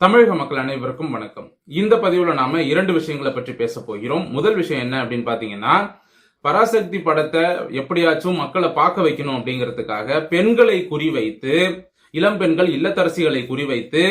தமிழக மக்கள் அனைவருக்கும் வணக்கம். இந்த பதிவுல நாம இரண்டு விஷயங்களை பற்றி பேச போகிறோம். முதல் விஷயம் என்ன அப்படின்னு பாத்தீங்கன்னா பராசக்தி படத்தை எப்படியாச்சும் மக்களை பார்க்க வைக்கணும் அப்படிங்கிறதுக்காக பெண்களை குறிவைத்து இளம் பெண்கள் இல்லத்தரசிகளை குறிவைத்து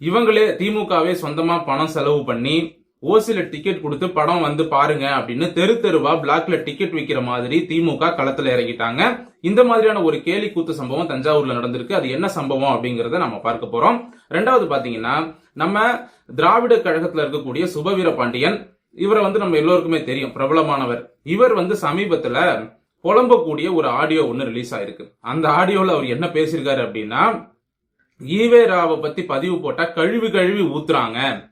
இவங்களே திமுகவே சொந்தமா பணம் செலவு பண்ணி ஓசில டிக்கெட் கொடுத்து படம் வந்து பாருங்க அப்படின்னு தெரு தெருவா பிளாக்ல டிக்கெட் விற்கிற மாதிரி திமுக களத்துல இறங்கிட்டாங்க. இந்த மாதிரியான ஒரு கேலி கூத்து சம்பவம் தஞ்சாவூர்ல நடந்திருக்கு. அது என்ன சம்பவம் அப்படிங்கறத நம்ம பார்க்க போறோம். ரெண்டாவது பாத்தீங்கன்னா நம்ம திராவிட கழகத்துல இருக்கக்கூடிய சுபவீர பாண்டியன் இவரை வந்து நம்ம எல்லோருக்குமே தெரியும் பிரபலமானவர். இவர் வந்து சமீபத்துல புலம்பக்கூடிய ஒரு ஆடியோ ஒன்னு ரிலீஸ் ஆயிருக்கு. அந்த ஆடியோல அவர் என்ன பேசியிருக்காரு அப்படின்னா ஈவே ராவை பத்தி பதிவு போட்டா கழுவி கழுவி ஊத்துறாங்க.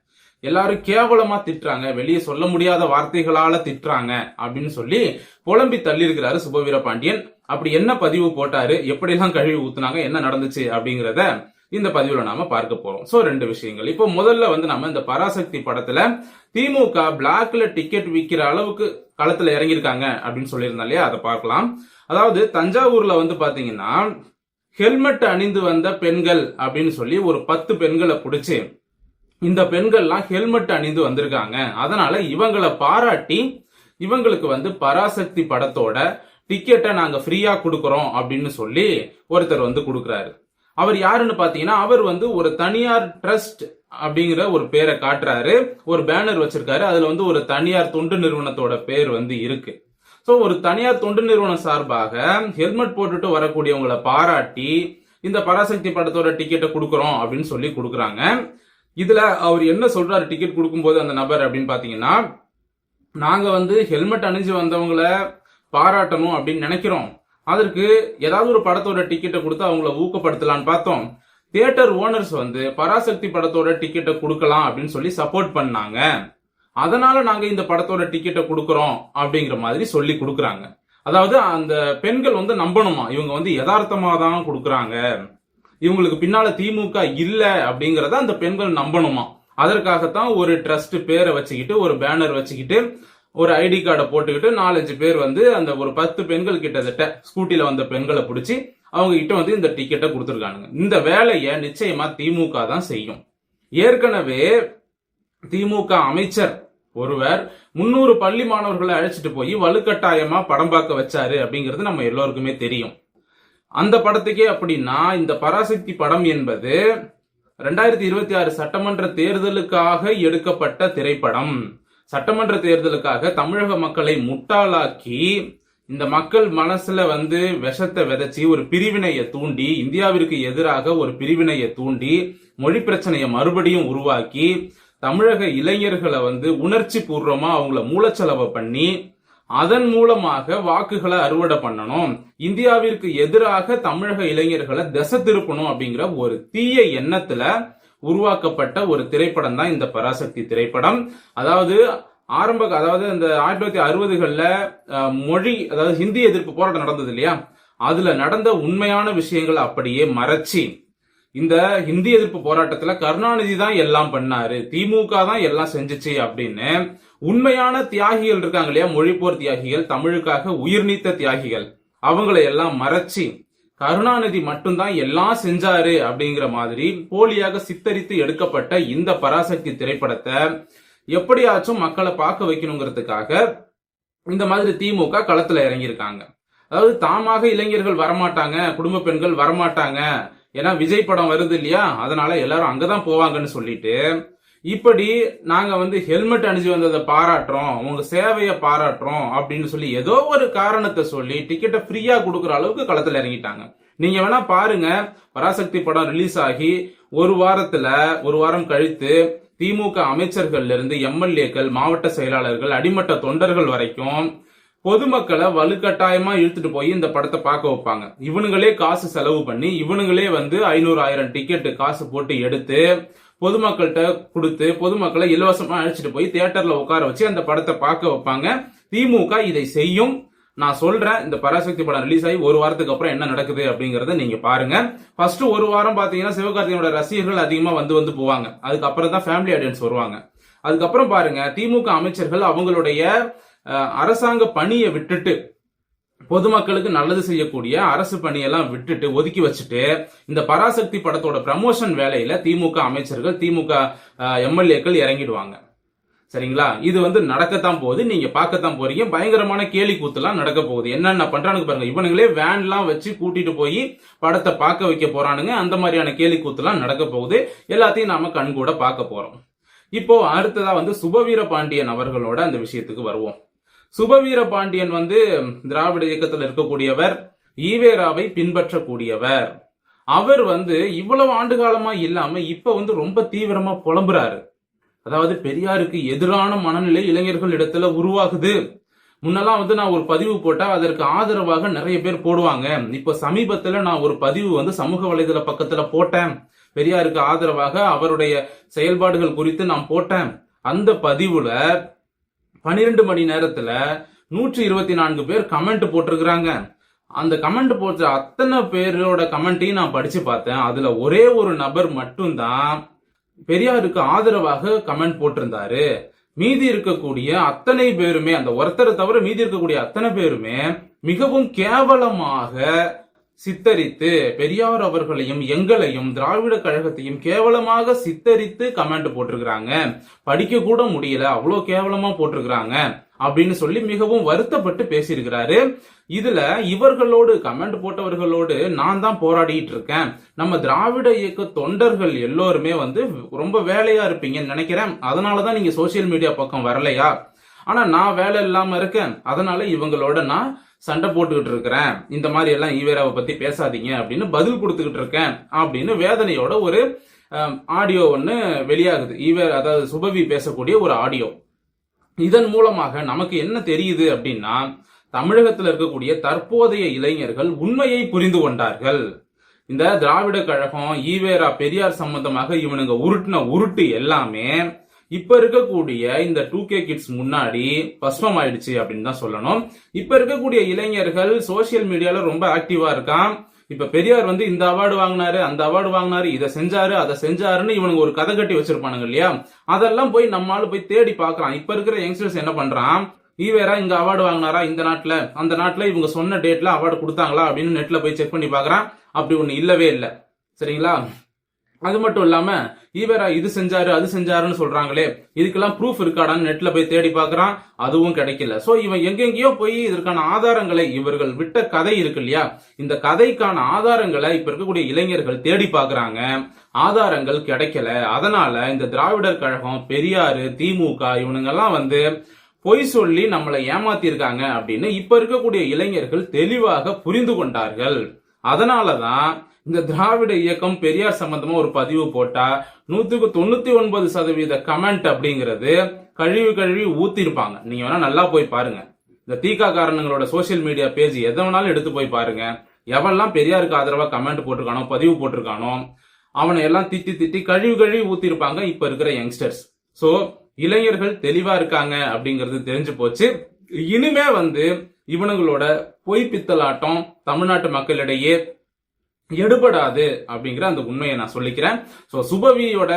எல்லாரும் கேவலமா திட்டுறாங்க வெளியே சொல்ல முடியாத வார்த்தைகளால திட்டுறாங்க அப்படின்னு சொல்லி புலம்பி தள்ளியிருக்கிறாரு சுபவீர பாண்டியன். அப்படி என்ன பதிவு போட்டாரு எப்படியெல்லாம் கழுவி ஊத்துனாங்க என்ன நடந்துச்சு அப்படிங்கறத இந்த பதிவுல நாம பார்க்க போறோம். சோ ரெண்டு விஷயங்கள். இப்போ முதல்ல வந்து நம்ம இந்த பராசக்தி படத்துல திமுக பிளாக்ல டிக்கெட் விற்கிற அளவுக்கு களத்துல இறங்கியிருக்காங்க அப்படின்னு சொல்லியிருந்தா இல்லையா? அதை பார்க்கலாம். அதாவது தஞ்சாவூர்ல வந்து பாத்தீங்கன்னா ஹெல்மெட் அணிந்து வந்த பெண்கள் அப்படின்னு சொல்லி ஒரு பத்து பெண்களை பிடிச்சி இந்த பெண்கள்லாம் ஹெல்மெட் அணிந்து வந்திருக்காங்க. அதனால இவங்களை பாராட்டி இவங்களுக்கு வந்து பராசக்தி படத்தோட டிக்கெட்டை நாங்க ஃப்ரீயா கொடுக்கறோம் அப்படின்னு சொல்லி ஒருத்தர் வந்து கொடுக்கறாரு. அவர் யாருன்னு பாத்தீங்கன்னா அவர் வந்து ஒரு தனியார் ட்ரஸ்ட் அப்படிங்கிற ஒரு பேரை காட்டுறாரு. ஒரு பேனர் வச்சிருக்காரு. அதுல வந்து ஒரு தனியார் தொண்டு நிறுவனத்தோட பேர் வந்து இருக்கு. ஸோ ஒரு தனியார் தொண்டு நிறுவனம் சார்பாக ஹெல்மெட் போட்டுட்டு வரக்கூடியவங்களை பாராட்டி இந்த பராசக்தி படத்தோட டிக்கெட்டை கொடுக்குறோம் அப்படின்னு சொல்லி கொடுக்குறாங்க. இதுல அவர் என்ன சொல்றாரு டிக்கெட் கொடுக்கும்போது அந்த நபர் அப்படின்னு பாத்தீங்கன்னா நாங்க வந்து ஹெல்மெட் அணிஞ்சு வந்தவங்களை பாராட்டணும் அப்படின்னு நினைக்கிறோம். அதற்கு ஏதாவது ஒரு படத்தோட டிக்கெட்டை கொடுத்து அவங்கள ஊக்கப்படுத்தலாம்னு பார்த்தோம். தியேட்டர் ஓனர்ஸ் வந்து பராசக்தி படத்தோட டிக்கெட்டை கொடுக்கலாம் அப்படின்னு சொல்லி சப்போர்ட் பண்ணாங்க. அதனால நாங்க இந்த படத்தோட டிக்கெட்டை கொடுக்கறோம் அப்படிங்கிற மாதிரி சொல்லி கொடுக்குறாங்க. அதாவது அந்த பெண்கள் வந்து நம்பணுமா? இவங்க வந்து யதார்த்தமா தான் கொடுக்குறாங்க. இவங்களுக்கு பின்னால திமுக இல்ல அப்படிங்கறத அந்த பெண்கள் நம்பணுமா? அதற்காகத்தான் ஒரு ட்ரஸ்ட் பேரை வச்சுக்கிட்டு ஒரு பேனர் வச்சுக்கிட்டு ஒரு ஐடி கார்டை போட்டுக்கிட்டு நாலஞ்சு பேர் வந்து அந்த ஒரு பத்து பெண்கள் கிட்டத்தட்ட ஸ்கூட்டில வந்த பெண்களை பிடிச்சி அவங்க கிட்ட வந்து இந்த டிக்கெட்டை கொடுத்துருக்கானுங்க. இந்த வேலையை நிச்சயமா திமுக தான் செய்யும். ஏற்கனவே திமுக அமைச்சர் ஒருவர் முன்னூறு பள்ளி மாணவர்களை அழைச்சிட்டு போய் வலுக்கட்டாயமா படம் பார்க்க வச்சாரு அப்படிங்கிறது நம்ம எல்லோருக்குமே தெரியும். அந்த படத்துக்கே அப்படின்னா இந்த பராசக்தி படம் என்பது ரெண்டாயிரத்தி இருபத்தி ஆறு சட்டமன்ற தேர்தலுக்காக எடுக்கப்பட்ட திரைப்படம். சட்டமன்ற தேர்தலுக்காக தமிழக மக்களை முட்டாளாக்கி இந்த மக்கள் மனசுல வந்து விஷத்தை விதைச்சி ஒரு பிரிவினையை தூண்டி இந்தியாவிற்கு எதிராக ஒரு பிரிவினையை தூண்டி மொழி பிரச்சனையை மறுபடியும் உருவாக்கி தமிழக இளைஞர்களை வந்து உணர்ச்சி பூர்வமா அவங்கள மூலச்செலவை பண்ணி அதன் மூலமாக வாக்குகளை அறுவடை பண்ணணும். இந்தியாவிற்கு எதிராக தமிழக இளைஞர்களை திசை திருப்பணும் அப்படிங்கிற ஒரு தீய எண்ணத்துல உருவாக்கப்பட்ட ஒரு திரைப்படம் தான் இந்த பராசக்தி திரைப்படம். அதாவது ஆரம்ப அதாவது இந்த ஆயிரத்தி தொள்ளாயிரத்தி அறுபதுகள்ல மொழி அதாவது ஹிந்தி எதிர்ப்பு போராட்டம் நடந்தது இல்லையா? அதுல நடந்த உண்மையான விஷயங்களை அப்படியே மறைச்சி இந்த ஹிந்தி எதிர்ப்பு போராட்டத்துல கருணாநிதி தான் எல்லாம் பண்ணாரு. திமுக தான் எல்லாம் செஞ்சுச்சு அப்படின்னு உண்மையான தியாகிகள் இருக்காங்க இல்லையா? மொழிப்போர் தியாகிகள் தமிழுக்காக உயிர் நீத்த தியாகிகள். அவங்களை எல்லாம் மறைச்சி கருணாநிதி மட்டும்தான் எல்லாம் செஞ்சாரு அப்படிங்கிற மாதிரி போலியாக சித்தரித்து எடுக்கப்பட்ட இந்த பராசக்தி திரைப்படத்தை எப்படியாச்சும் மக்களை பார்க்க வைக்கணுங்கிறதுக்காக இந்த மாதிரி திமுக களத்துல இறங்கியிருக்காங்க. அதாவது தாமாக இளைஞர்கள் வரமாட்டாங்க குடும்ப பெண்கள் வரமாட்டாங்க ஏன்னா விஜய் படம் வருது இல்லையா? அதனால எல்லாரும் அங்கதான் போவாங்கன்னு சொல்லிட்டு இப்படி நாங்க வந்து ஹெல்மெட் அணிஞ்சு வந்ததை பாராட்டுறோம் உங்க சேவையை பாராட்டுறோம் அப்படின்னு சொல்லி ஏதோ ஒரு காரணத்தை சொல்லி டிக்கெட்டை ஃப்ரீயா கொடுக்குற அளவுக்கு களத்துல இறங்கிட்டாங்க. நீங்க வேணா பாருங்க பராசக்தி படம் ரிலீஸ் ஆகி ஒரு வாரத்துல ஒரு வாரம் கழித்து திமுக அமைச்சர்கள்ல இருந்து எம்எல்ஏக்கள் மாவட்ட செயலாளர்கள் அடிமட்ட தொண்டர்கள் வரைக்கும் பொதுமக்களை வலுக்கட்டாயமா இழுத்துட்டு போய் இந்த படத்தை பார்க்க வைப்பாங்க. இவனுங்களே காசு செலவு பண்ணி இவனுங்களே வந்து ஐநூறு ஆயிரம் டிக்கெட் காசு போட்டு எடுத்து பொதுமக்கள்கிட்ட கொடுத்து பொதுமக்களை இலவசமா அழைச்சிட்டு போய் தியேட்டர்ல உட்கார வச்சு அந்த படத்தை பார்க்க வைப்பாங்க. திமுக இதை செய்யும். நான் சொல்றேன் இந்த பராசக்தி படம் ரிலீஸ் ஆகி ஒரு வாரத்துக்கு அப்புறம் என்ன நடக்குது அப்படிங்கறத நீங்க பாருங்க. ஃபர்ஸ்ட் ஒரு வாரம் பாத்தீங்கன்னா சிவகார்த்திகனோட ரசிகர்கள் அதிகமா வந்து வந்து போவாங்க. அதுக்கப்புறம் தான் ஃபேமிலி ஆடியன்ஸ் வருவாங்க. அதுக்கப்புறம் பாருங்க திமுக அமைச்சர்கள் அவங்களுடைய அரசாங்க பணியை விட்டுட்டு பொதுமக்களுக்கு நல்லது செய்யக்கூடிய அரசு பணியெல்லாம் விட்டுட்டு ஒதுக்கி வச்சுட்டு இந்த பராசக்தி படத்தோட ப்ரமோஷன் வேலையில திமுக அமைச்சர்கள் திமுக எம்எல்ஏக்கள் இறங்கிடுவாங்க. சரிங்களா? இது வந்து நடக்கத்தான் போகுது. நீங்க பார்க்கத்தான் போறீங்க. பயங்கரமான கேலி கூத்துலாம் நடக்க போகுது. என்னென்ன பண்றானுங்க பாருங்க. இவனுங்களே வேன்லாம் வச்சு கூட்டிட்டு போய் படத்தை பார்க்க வைக்க போறானுங்க. அந்த மாதிரியான கேலி கூத்துலாம் நடக்க போகுது. எல்லாத்தையும் நாம கண்கூட பார்க்க போறோம். இப்போ அடுத்ததா வந்து சுபவீர பாண்டியன் அவர்களோட அந்த விஷயத்துக்கு வருவோம். சுபவீர பாண்டியன் வந்து திராவிட இயக்கத்தில் இருக்கக்கூடியவர் ஈவேராவை பின்பற்றக்கூடியவர். அவர் வந்து இவ்வளவு ஆண்டு காலமா இல்லாம இப்ப வந்து ரொம்ப தீவிரமா புலம்புறாரு. அதாவது பெரியாருக்கு எதிரான மனநிலை இளைஞர்கள் இடத்துல உருவாகுது. முன்னெல்லாம் வந்து நான் ஒரு பதிவு போட்டா அதற்கு ஆதரவாக நிறைய பேர் போடுவாங்க. இப்ப சமீபத்துல நான் ஒரு பதிவு வந்து சமூக வலைதள பக்கத்துல போட்டேன். பெரியாருக்கு ஆதரவாக அவருடைய செயல்பாடுகள் குறித்து நான் போட்டேன். அந்த பதிவுல பன்னிரெண்டு மணி நேரத்துல நூற்றி இருபத்தி நான்கு பேர் கமெண்ட் போட்டிருக்கிறாங்க. அந்த கமெண்ட் போட்ட அத்தனை பேரோட கமெண்ட்டையும் நான் படிச்சு பார்த்தேன். அதுல ஒரே ஒரு நபர் மட்டும்தான் பெரியாருக்கு ஆதரவாக கமெண்ட் போட்டிருந்தாரு. மீதி இருக்கக்கூடிய அத்தனை பேருமே அந்த ஒருத்தரை தவிர மீதி இருக்கக்கூடிய அத்தனை பேருமே மிகவும் கேவலமாக சித்தரித்து பெரியார் அவர்களையும் எங்களையும் திராவிட கழகத்தையும் கேவலமாக சித்தரித்து கமெண்ட் போட்டிருக்கிறாங்க. படிக்க கூட முடியல அவ்வளோ கேவலமா போட்டிருக்கிறாங்க அப்படின்னு சொல்லி மிகவும் வருத்தப்பட்டு பேசியிருக்கிறாரு. இதுல இவர்களோடு கமெண்ட் போட்டவர்களோடு நான் தான் போராடிட்டு இருக்கேன். நம்ம திராவிட இயக்க தொண்டர்கள் எல்லோருமே வந்து ரொம்ப வேலையா இருப்பீங்கன்னு நினைக்கிறேன். அதனாலதான் நீங்க சோசியல் மீடியா பக்கம் வரலையா? ஆனா நான் வேலை இல்லாம இருக்கேன். அதனால இவங்களோட நான் சண்டை போட்டுக்கிட்டு இருக்கிறேன். இந்த மாதிரி எல்லாம் ஈவேராவை பத்தி பேசாதீங்க அப்படின்னு பதில் கொடுத்துக்கிட்டு இருக்கேன் அப்படின்னு வேதனையோட ஒரு ஆடியோ ஒன்று வெளியாகுது. ஈவேர் அதாவது சுபவி பேசக்கூடிய ஒரு ஆடியோ இதன் மூலமாக நமக்கு என்ன தெரியுது அப்படின்னா தமிழகத்தில் இருக்கக்கூடிய தற்போதைய இளைஞர்கள் உண்மையை புரிந்து கொண்டார்கள். இந்த திராவிட கழகம் ஈவேரா பெரியார் சம்பந்தமாக இவனுங்க உருட்டின உருட்டு எல்லாமே இப்ப இருக்கக்கூடிய இந்த டூ கே கிட்ஸ் முன்னாடி பஸ்மம் ஆயிடுச்சு அப்படின்னு தான் சொல்லணும். இப்ப இருக்கக்கூடிய இளைஞர்கள் சோசியல் மீடியால ரொம்ப ஆக்டிவா இருக்கான் இப்ப பெரியார் வந்து இந்த அவார்டு வாங்கினாரு அந்த அவார்டு வாங்கினாரு இதை செஞ்சாரு அதை செஞ்சாருன்னு இவனுக்கு ஒரு கதை கட்டி வச்சிருப்பானுங்க இல்லையா? அதெல்லாம் போய் நம்மளால போய் தேடி பாக்குறான் இப்ப இருக்கிற யங்ஸ்டர்ஸ் என்ன பண்றான்? ஈவேரா இங்க அவார்டு வாங்கினாரா இந்த நாட்டுல? அந்த நாட்டுல இவங்க சொன்ன டேட்ல அவார்டு கொடுத்தாங்களா அப்படின்னு நெட்ல போய் செக் பண்ணி பாக்குறான் அப்படி ஒண்ணு இல்லவே இல்லை. சரிங்களா? அது மட்டும் இல்லாம ஈவேரா இது செஞ்சாரு அது செஞ்சாருன்னு சொல்றாங்களே இதுக்கெல்லாம் ப்ரூஃப் இருக்காடான்னு நெட்ல போய் தேடி பாக்குறான் அதுவும் கிடைக்கல. சோ இவன் எங்கெங்கயோ போய் இதற்கான ஆதாரங்களை இவர்கள் விட்ட கதை இருக்கு இல்லையா? இந்த கதைக்கான ஆதாரங்களை இப்ப இருக்கக்கூடிய இளைஞர்கள் தேடி பாக்குறாங்க. ஆதாரங்கள் கிடைக்கல. அதனால இந்த திராவிடர் கழகம் பெரியாரு திமுக இவனுங்கெல்லாம் வந்து பொய் சொல்லி நம்மளை ஏமாத்திருக்காங்க அப்படின்னு இப்ப இருக்கக்கூடிய இளைஞர்கள் தெளிவாக புரிந்து கொண்டார்கள். அதனாலதான் இந்த திராவிட இயக்கம் பெரியார் சம்பந்தமா ஒரு பதிவு போட்டா நூத்துக்கு தொண்ணூத்தி ஒன்பது சதவீத கமெண்ட் அப்படிங்கிறது கழுவி கழுவி ஊத்திருப்பாங்க. நீங்க வேணா நல்லா போய் பாருங்க. இந்த தீகா காரணங்களோட சோசியல் மீடியா பேஜ் எதை வேணாலும் எடுத்து போய் பாருங்க. எவெல்லாம் பெரியாருக்கு ஆதரவா கமெண்ட் போட்டிருக்கானோ பதிவு போட்டிருக்கானோ அவனை எல்லாம் திட்டி திட்டி கழுவி கழுவி ஊத்திருப்பாங்க இப்ப இருக்கிற யங்ஸ்டர்ஸ் சோ இளைஞர்கள் தெளிவா இருக்காங்க அப்படிங்கிறது தெரிஞ்சு போச்சு. இனிமே வந்து இவனுங்களோட பொய் பித்தலாட்டம் தமிழ்நாட்டு மக்களிடையே எடுபடாது அப்படிங்கிற அந்த உண்மையை நான் சொல்லிக்கிறேன். ஸோ சுபவியோட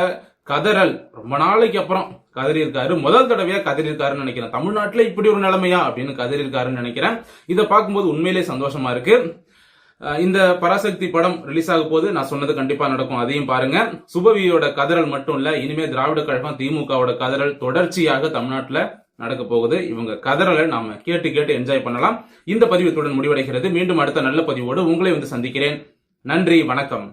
கதறல் ரொம்ப நாளைக்கு அப்புறம் கதறியிருக்காரு. முதல் தடவையா கதறி நினைக்கிறேன். தமிழ்நாட்டில் இப்படி ஒரு நிலைமையா அப்படின்னு கதறியிருக்காருன்னு நினைக்கிறேன். இதை பார்க்கும்போது உண்மையிலே சந்தோஷமா இருக்கு. இந்த பராசக்தி படம் ரிலீஸ் ஆக போது நான் சொன்னது கண்டிப்பா நடக்கும். அதையும் பாருங்க. சுபவியோட கதறல் மட்டும் இல்ல இனிமே திராவிட கழகம் திமுகவோட கதறல் தொடர்ச்சியாக தமிழ்நாட்டில் நடக்க போகுது. இவங்க கதறலை. நாம கேட்டு கேட்டு என்ஜாய் பண்ணலாம். இந்த பதிவு முடிவடைகிறது. மீண்டும் அடுத்த நல்ல பதிவோடு உங்களை வந்து சந்திக்கிறேன். நன்றி. வணக்கம்.